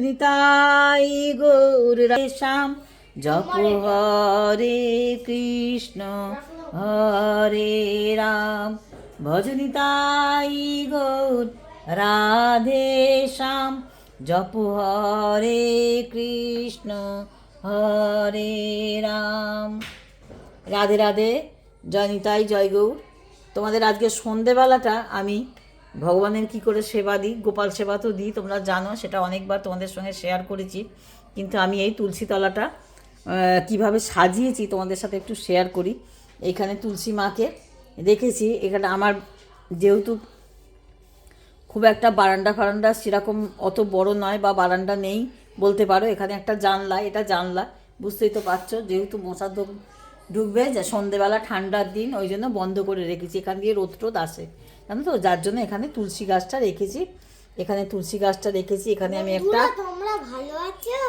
নিতাই গৌর শ্যাম জপ হরে কৃষ্ণ হরে রাম। ভজনিতাই গৌর রাধে শ্যাম জপ হরে কৃষ্ণ হরে রাম। রাধে রাধে জয়নিতাই জয় গৌর। তোমাদের আজকে সন্ধেবেলাটা আমি ভগবানের কি করে সেবা দিই? গোপাল সেবা তো দিই, তোমরা জানো, সেটা অনেকবার তোমাদের সঙ্গে শেয়ার করেছি। কিন্তু আমি এই তুলসী তলাটা কীভাবে সাজিয়েছি তোমাদের সাথে একটু শেয়ার করি। এখানে তুলসী মাকে দেখেছি, এখানে আমার যেহেতু খুব একটা বারান্দা ফারান্দা সেরকম অত বড় নয় বা বারান্দা নেই বলতে পারো। এখানে একটা জানলা, এটা জানলা, বুঝতেই তো পারছ। যেহেতু মশা ঢুক- ঢুকবে, যে সন্ধেবেলা ঠান্ডার দিন, ওই জন্য বন্ধ করে রেখেছি। এখান দিয়ে রোদ টোদ আসে। জানো তো? যার জন্য এখানে তুলসী গাছটা রেখেছি। এখানে তুলসী গাছটা রেখেছি। এখানে আমি একটা তোমরা ভালো আছো?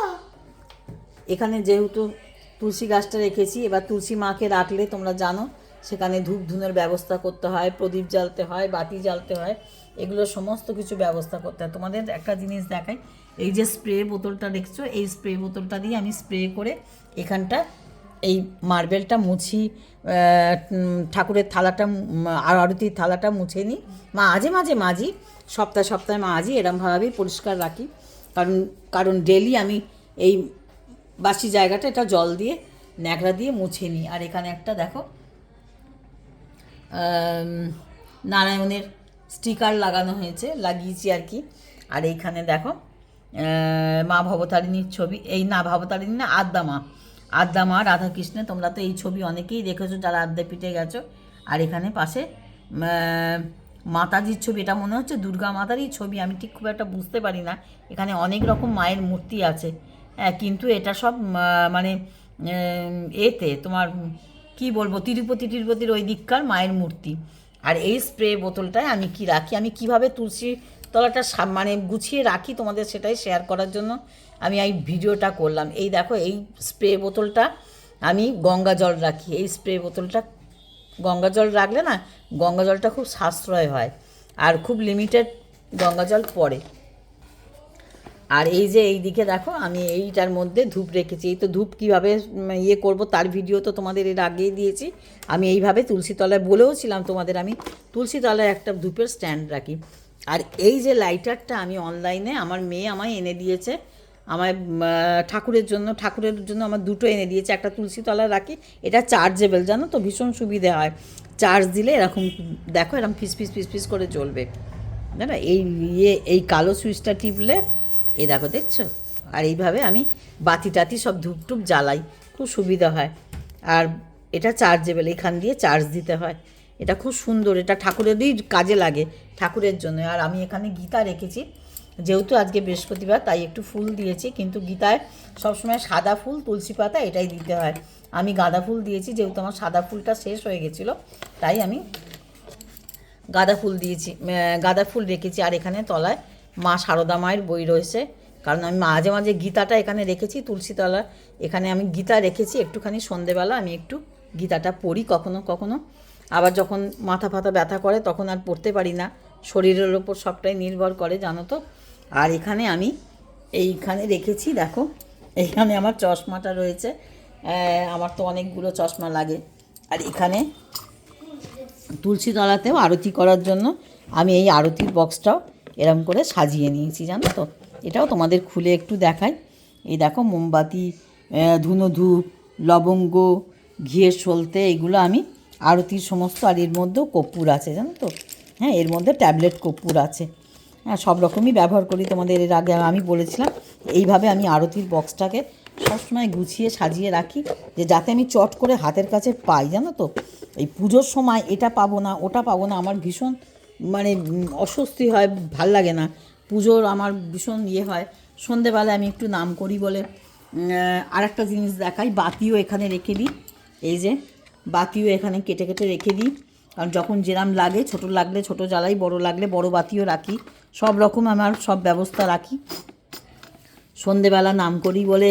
এখানে যেহেতু তুলসী গাছটা রেখেছি এবার তুলসী মাকে রাখলে তোমরা জানো সেখানে ধূপ ধুনোর ব্যবস্থা করতে হয় প্রদীপ জ্বালতে হয় বাতি জ্বালতে হয় এগুলো সমস্ত কিছু ব্যবস্থা করতে হয়। তোমাদের একটা জিনিস দেখাই এই যে স্প্রে বোতলটা দেখছ এই স্প্রে বোতলটা দিয়ে আমি স্প্রে করে এখানটা এই মার্বেলটা মুছি ঠাকুরের থালাটা আর আরতির থালাটা মুছে নিই। মাঝে মাঝে, মাঝি, সপ্তাহে সপ্তাহে মাঝি এরমভাবেই পরিষ্কার রাখি। কারণ কারণ ডেলি আমি এই বাসি জায়গাটা, এটা জল দিয়ে, ন্যাকড়া দিয়ে মুছে নিই। আর এখানে একটা দেখো নারায়ণের স্টিকার লাগানো হয়েছে, লাগিয়েছি আর কি। আর এইখানে দেখো মা ভবতারিণীর ছবি। এই না, ভবতারিণী না আদ্যা মা আদ্যা মা, রাধাকৃষ্ণে, তোমরা তো এই ছবি অনেকেই দেখেছ যারা আদ্যাপীঠে গেছো। আর এখানে পাশে মাতাজির ছবি, এটা মনে হচ্ছে দুর্গা মাতারই ছবি, আমি ঠিক খুব একটা বুঝতে পারি না। এখানে অনেক রকম মায়ের মূর্তি আছে। হ্যাঁ কিন্তু এটা সব মানে এতে তোমার, কি বলব, তিরুপতি তিরুপতির ওই দিককার মায়ের মূর্তি। আর এই স্প্রে বোতলটায় আমি কি রাখি, আমি কীভাবে তুলসী তলাটা মানে গুছিয়ে রাখি তোমাদের সেটাই শেয়ার করার জন্য। আমি এই ভিডিওটা করলাম। এই দেখো, এই স্প্রে বোতলটা আমি গঙ্গা জল রাখি। এই স্প্রে বোতলটা গঙ্গা জল রাখলে না, গঙ্গা জলটা খুব সাশ্রয় হয় আর খুব লিমিটেড গঙ্গা জল পড়ে। আর এই যে এই দিকে দেখো, আমি এইটার মধ্যে ধূপ রেখেছি। এই তো ধূপ কীভাবে ইয়ে করব তার ভিডিও তো তোমাদের এর আগেই দিয়েছি। আমি এইভাবে তুলসী তলায় বলেওছিলাম তোমাদের আমি তুলসী তলায় একটা ধূপের স্ট্যান্ড রাখি। আর এই যে লাইটারটা আমি অনলাইনে আমার মেয়ে আমায় এনে দিয়েছে আমার ঠাকুরের জন্য ঠাকুরের জন্য আমার দুটো এনে দিয়েছে, একটা তুলসী তলায় রাখি, এটা চার্জেবল জানো তো? ভীষণ সুবিধে হয়। চার্জ দিলে এরকম, দেখো এরকম ফিস ফিস ফিস ফিস করে চলবে। না এই ইয়ে এই কালো সুইচটা টিপলে, এ দেখো, দেখছ? আর এইভাবে আমি বাতি টাতি সব ধূপ টুপ জ্বালাই, খুব সুবিধা হয়। আর এটা চার্জেবল এখান দিয়ে চার্জ দিতে হয়। এটা খুব সুন্দর, এটা ঠাকুরেরই কাজে লাগে, ঠাকুরের জন্য। আর আমি এখানে গীতা রেখেছি, যেহেতু আজকে বৃহস্পতিবার, তাই একটু ফুল দিয়েছি, কিন্তু গীতায় সবসময় সাদা ফুল, তুলসী পাতা এটাই দিতে হয়। আমি গাঁদা ফুল দিয়েছি, যেহেতু আমার সাদা ফুলটা শেষ হয়ে গেছিল, তাই আমি গাঁদা ফুল দিয়েছি গাঁদা ফুল রেখেছি। আর এখানে তলায় মা সারদা মায়ের বই রয়েছে, কারণ আমি মাঝে মাঝে গীতাটা এখানে রেখেছি, তুলসী তলা। এখানে আমি গীতা রেখেছি, একটুখানি সন্ধেবেলা আমি একটু গীতাটা পড়ি, কখনো কখনো। আবার যখন মাথা ফাথা ব্যথা করে, তখন আর পড়তে পারি না। শরীরের ওপর সবটাই নির্ভর করে, জানো তো। আর এখানে আমি এইখানে রেখেছি, দেখো। এইখানে আমার চশমাটা রয়েছে। আমার তো অনেকগুলো চশমা লাগে। আর এখানে তুলসী তলাতেও আরতি করার জন্য আমি এই আরতির বক্সটাও এরম করে সাজিয়ে নিয়েছি, জানো তো। এটাও তোমাদের খুলে একটু দেখাই। এই দেখো, মোমবাতি ধুনো ধূপ, লবঙ্গ, ঘিয়ের সলতে এগুলো আমি আরতির সমস্ত, আর এর মধ্যেও কর্পূর আছে, জানো তো? হ্যাঁ এর মধ্যে ট্যাবলেট কর্পূর আছে। হ্যাঁ সব রকমই ব্যবহার করি তোমাদের, এর আগে আমি বলেছিলাম, এইভাবে আমি আরতির বক্সটাকে সবসময় গুছিয়ে সাজিয়ে রাখি, যে যাতে আমি চট করে হাতের কাছে পাই, জানো তো? এই পুজোর সময় এটা পাবো না, ওটা পাবো না, আমার ভীষণ মানে অস্বস্তি হয়, ভালো লাগে না। পুজোর আমার ভীষণ ইয়ে হয়, সন্ধেবেলায় আমি একটু নাম করি বলে। আর একটা জিনিস দেখাই, বাতিও এখানে রেখে দিই, এই যে বাতিও এখানে কেটে কেটে রেখে দিই। কারণ যখন যেরাম লাগে ছোট লাগলে ছোট জ্বালাই বড় লাগলে বড় বাতিও রাখি। সব রকম আমার সব ব্যবস্থা রাখি। সন্ধেবেলা নাম করি বলে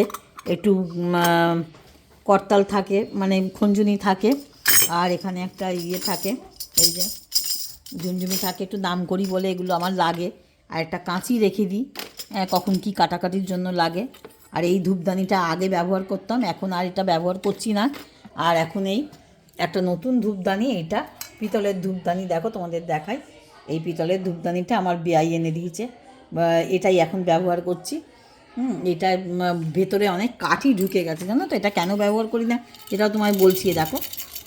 একটু করতাল থাকে মানে খঞ্জুনি থাকে। আর এখানে একটা ইয়ে থাকে এই যে ঝুনঝুনি থাকে একটু নাম করি বলে এগুলো আমার লাগে। আর একটা কাঁচি রেখে দিই হ্যাঁ, কখন কি কাটাকাটির জন্য লাগে। আর এই ধূপদানিটা আগে ব্যবহার করতাম এখন আর এটা ব্যবহার করছি না। আর এখন এই একটা নতুন ধূপদানি এটা পিতলের ধূপদানি, দেখো তোমাদের দেখাই। এই পিতলের ধূপদানিটা আমার বেয়াই এনে দিয়েছে। এটাই এখন ব্যবহার করছি। হুম, এটা ভেতরে অনেক কাঠি ঢুকে গেছে, জানো তো? এটা কেন ব্যবহার করি না? এটাও তোমায় বলছি দেখো।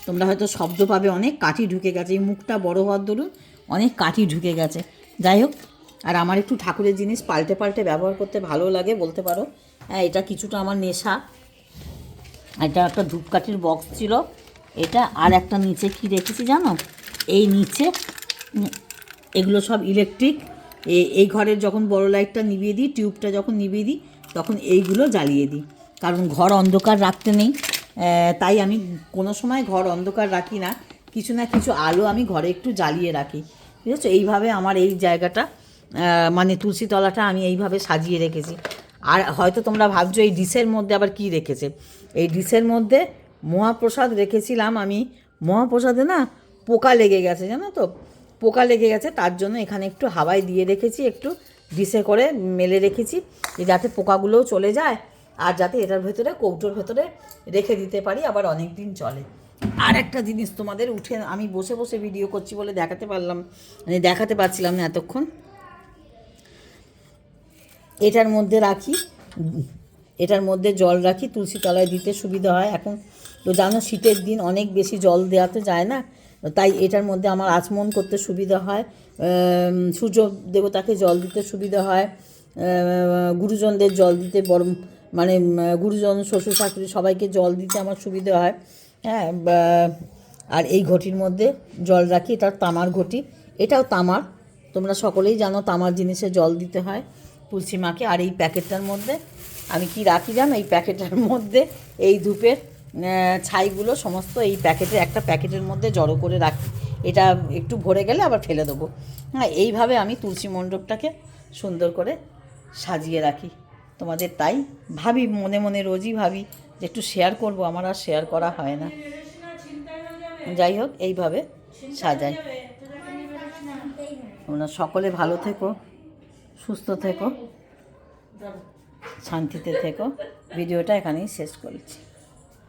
তোমরা হয়তো শব্দ পাবে, অনেক কাঠি ঢুকে গেছে। এই মুখটা বড় হওয়ার দরুন অনেক কাঠি ঢুকে গেছে। যাই হোক, আর আমার একটু ঠাকুরের জিনিস পাল্টে পাল্টে ব্যবহার করতে ভালো লাগে, বলতে পারো। হ্যাঁ এটা কিছুটা আমার নেশা। এটা একটা ধূপকাঠির বক্স ছিল। এটা আর একটা নিচে কি রেখেছি জানো? এই নিচে এগুলো সব ইলেকট্রিক এই ঘরের যখন বড় লাইটটা নিভিয়ে দিই টিউবটা যখন নিভিয়ে দিই, তখন এইগুলো জ্বালিয়ে দিই। কারণ ঘর অন্ধকার রাখতে নেই। তাই আমি কোনো সময় ঘর অন্ধকার রাখি না। কিছু না কিছু আলো আমি ঘরে একটু জ্বালিয়ে রাখি। বুঝেছ এইভাবে আমার এই জায়গাটা মানে তুলসীতলাটা আমি এইভাবে সাজিয়ে রেখেছি। আর হয়তো তোমরা ভাবছ, এই ডিশের মধ্যে আবার কি রেখেছে? এই ডিশের মধ্যে মহাপ্রসাদ রেখেছিলাম আমি। মহাপ্রসাদে না পোকা লেগে গেছে, জানো তো? পোকা লেগে গেছে, তার জন্য এখানে একটু হাওয়ায় দিয়ে রেখেছি, একটু ডিসে করে মেলে রেখেছি যাতে পোকাগুলোও চলে যায় আর যাতে এটার ভেতরে, কৌটোর ভেতরে রেখে দিতে পারি, আবার অনেক দিন চলে। আর একটা জিনিস তোমাদের উঠে, আমি বসে বসে ভিডিও করছি বলে দেখাতে পারলাম মানে দেখাতে পারছিলাম না এতক্ষণ। এটার মধ্যে রাখি, এটার মধ্যে জল রাখি, তুলসী তলায় দিতে সুবিধা হয়। এখন তো জানো শীতের দিন অনেক বেশি জল দেওয়াতে যায় না? তাই এটার মধ্যে আমার আচমন করতে সুবিধা হয়। সূর্য দেবতাকে জল দিতে সুবিধা হয়। গুরুজনদের জল দিতে বড় মানে গুরুজন, শ্বশুর, শাশুড়ি সবাইকে জল দিতে আমার সুবিধা হয়। হ্যাঁ আর এই ঘটির মধ্যে জল রাখি, এটা তামার ঘটি। এটাও তামার। তোমরা সকলেই জানো তামার জিনিসে জল দিতে হয় তুলসী মাকে। আর এই প্যাকেটটার মধ্যে আমি কি রাখি জানো? এই প্যাকেটের মধ্যে এই ধূপের ছাইগুলো সমস্ত এই প্যাকেটের, একটা প্যাকেটের মধ্যে জড়ো করে রাখি। এটা একটু ভরে গেলে আবার ফেলে দেবো। হ্যাঁ এইভাবে আমি তুলসী মণ্ডপটাকে সুন্দর করে সাজিয়ে রাখি। তোমাদের তাই ভাবি, মনে মনে রোজই ভাবি যে একটু শেয়ার করব, আমার আর শেয়ার করা হয় না। যাই হোক, এইভাবে সাজাই। তোমরা সকলে ভালো থেকো, সুস্থ থেকো, শান্তিতে থেকো। ভিডিওটা এখানেই শেষ করছি।